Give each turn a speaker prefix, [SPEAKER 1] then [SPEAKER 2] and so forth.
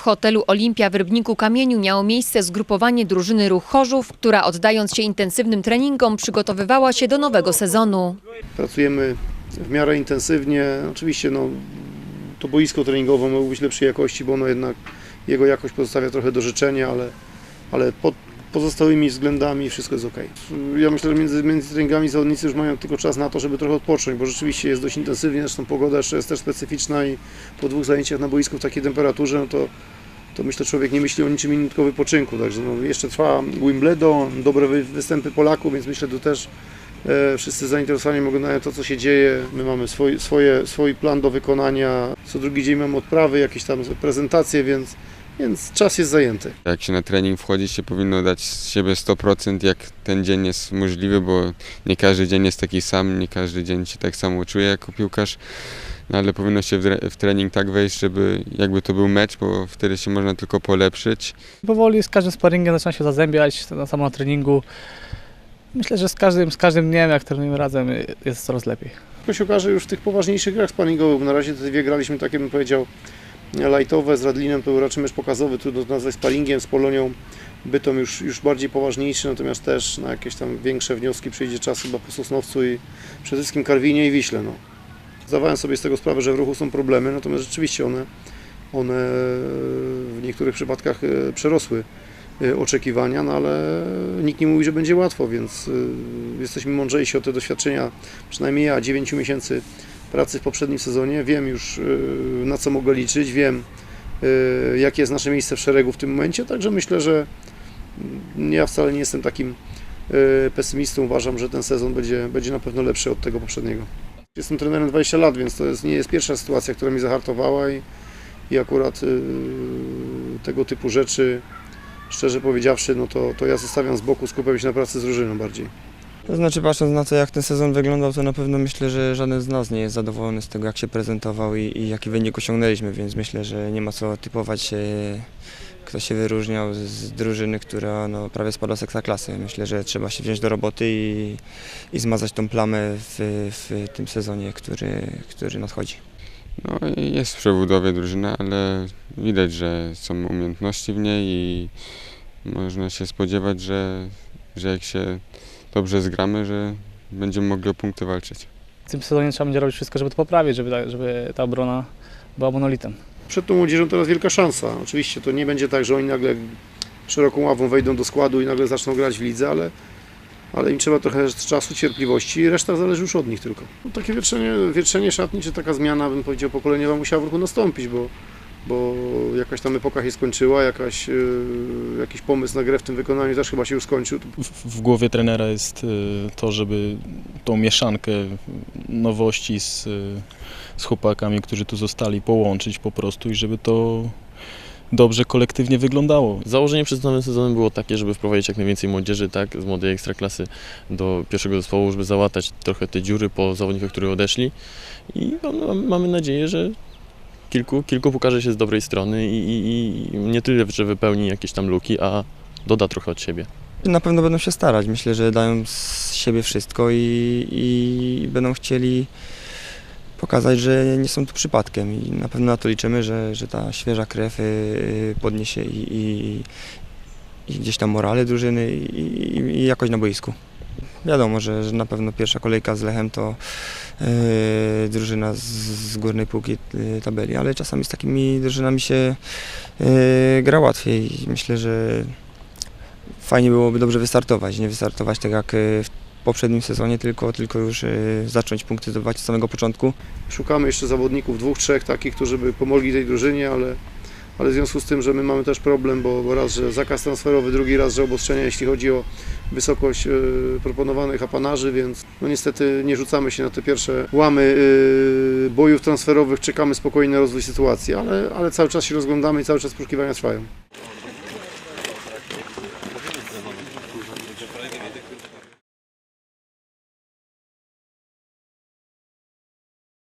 [SPEAKER 1] W hotelu Olimpia w Rybniku Kamieniu miało miejsce zgrupowanie drużyny Ruch Chorzów, która oddając się intensywnym treningom przygotowywała się do nowego sezonu.
[SPEAKER 2] Pracujemy w miarę intensywnie. Oczywiście no, to boisko treningowe mogło być lepszej jakości, bo ono jednak jego jakość pozostawia trochę do życzenia, ale, ale pod pozostałymi względami wszystko jest ok. Ja myślę, że między, między treningami zawodnicy już mają tylko czas na to, żeby trochę odpocząć, bo rzeczywiście jest dość intensywnie, zresztą pogoda jeszcze jest też specyficzna i po dwóch zajęciach na boisku w takiej temperaturze, no to, to myślę, że człowiek nie myśli o niczym innym, tylko wypoczynku. Także no, jeszcze trwa Wimbledon, dobre wy- występy Polaków, więc myślę, że to też E, Wszyscy zainteresowani oglądają to, co się dzieje. My mamy swój, swoje, swój plan do wykonania. Co drugi dzień mamy odprawy, jakieś tam prezentacje, więc, więc czas jest zajęty.
[SPEAKER 3] Jak się na trening wchodzi, się powinno dać z siebie 100%, jak ten dzień jest możliwy, bo nie każdy dzień jest taki sam, nie każdy dzień się tak samo czuje jako piłkarz. No ale powinno się w, tre- w trening tak wejść, żeby jakby to był mecz, bo wtedy się można tylko polepszyć.
[SPEAKER 4] Powoli z każdym sparingiem zaczyna się zazębiać na samo na treningu. Myślę, że z każdym, z każdym dniem, jak trenujemy razem, jest coraz lepiej.
[SPEAKER 2] To się okaże już w tych poważniejszych grach sparingowych. Na razie te dwie graliśmy takie, bym powiedział, lightowe z Radlinem, to był raczej mecz pokazowy, trudno to nazwać sparingiem, z Polonią Bytom już, już bardziej poważniejszy, natomiast też na jakieś tam większe wnioski przyjdzie czas chyba po Sosnowcu i przede wszystkim Karwinie i Wiśle. No. Zdawałem sobie z tego sprawę, że w ruchu są problemy, natomiast rzeczywiście one, one w niektórych przypadkach e, przerosły e, oczekiwania, no ale nikt nie mówi, że będzie łatwo, więc e, jesteśmy mądrzejsi o te doświadczenia, przynajmniej ja, 9 miesięcy pracy w poprzednim sezonie, wiem już e, na co mogę liczyć, wiem e, jakie jest nasze miejsce w szeregu w tym momencie, także myślę, że ja wcale nie jestem takim e, pesymistą, uważam, że ten sezon będzie, będzie na pewno lepszy od tego poprzedniego. Jestem trenerem 20 lat, więc to jest, nie jest pierwsza sytuacja, która mi zahartowała i, i akurat y, tego typu rzeczy, szczerze powiedziawszy, no to, to ja zostawiam z boku, skupiam się na pracy z drużyną bardziej.
[SPEAKER 5] To znaczy patrząc na to jak ten sezon wyglądał, to na pewno myślę, że żaden z nas nie jest zadowolony z tego jak się prezentował i, i jaki wynik osiągnęliśmy, więc myślę, że nie ma co typować kto się wyróżniał z, drużyny, która no, prawie spadła z ekstraklasy. Myślę, że trzeba się wziąć do roboty i, i zmazać tą plamę w, w tym sezonie, który, który nadchodzi.
[SPEAKER 3] No jest w przebudowie drużyna, ale widać, że są umiejętności w niej i można się spodziewać, że, że jak się dobrze zgramy, że będziemy mogli o punkty walczyć.
[SPEAKER 4] W tym sezonie trzeba będzie robić wszystko, żeby to poprawić, żeby ta, żeby ta obrona była monolitem.
[SPEAKER 2] Przed tą młodzieżą teraz wielka szansa. Oczywiście to nie będzie tak, że oni nagle szeroką ławą wejdą do składu i nagle zaczną grać w lidze, ale, ale im trzeba trochę czasu, cierpliwości i reszta zależy już od nich tylko. No, takie wietrzenie, wietrzenie szatni, czy taka zmiana, bym powiedział, pokoleniowa musiała w ruchu nastąpić, bo, bo jakaś tam epoka się skończyła, jakaś, yy, jakiś pomysł na grę w tym wykonaniu też chyba się już skończył.
[SPEAKER 6] w w głowie trenera jest y, to, żeby tą mieszankę nowości z, y, z chłopakami, którzy tu zostali, połączyć po prostu i żeby to dobrze kolektywnie wyglądało.
[SPEAKER 7] Założenie przed nowym sezonem było takie, żeby wprowadzić jak najwięcej młodzieży, tak, z młodej ekstraklasy do pierwszego zespołu, żeby załatać trochę te dziury po zawodnikach, którzy odeszli i no, mamy nadzieję, że kilku, kilku pokaże się z dobrej strony i, i, i nie tyle, że wypełni jakieś tam luki, a doda trochę od siebie.
[SPEAKER 5] Na pewno będą się starać. Myślę, że dają z siebie wszystko i, i będą chcieli pokazać, że nie są tu przypadkiem i na pewno na to liczymy, że, że ta świeża krew y, podniesie i, i, i gdzieś tam morale drużyny i, i, i jakoś na boisku. Wiadomo, że, że na pewno pierwsza kolejka z Lechem to y, drużyna z, z górnej półki y, tabeli, ale czasami z takimi drużynami się y, gra łatwiej. Myślę, że fajnie byłoby dobrze wystartować, nie wystartować tak jak y, w poprzednim sezonie, tylko, tylko już y, zacząć punkty zdobywać od samego początku.
[SPEAKER 2] Szukamy jeszcze zawodników, dwóch, trzech takich, którzy by pomogli tej drużynie, ale, ale w związku z tym, że my mamy też problem, bo, raz, że zakaz transferowy, drugi raz, że obostrzenia, jeśli chodzi o wysokość e, proponowanych apanarzy, więc no niestety nie rzucamy się na te pierwsze łamy e, bojów transferowych, czekamy spokojnie na rozwój sytuacji, ale, ale cały czas się rozglądamy i cały czas poszukiwania trwają.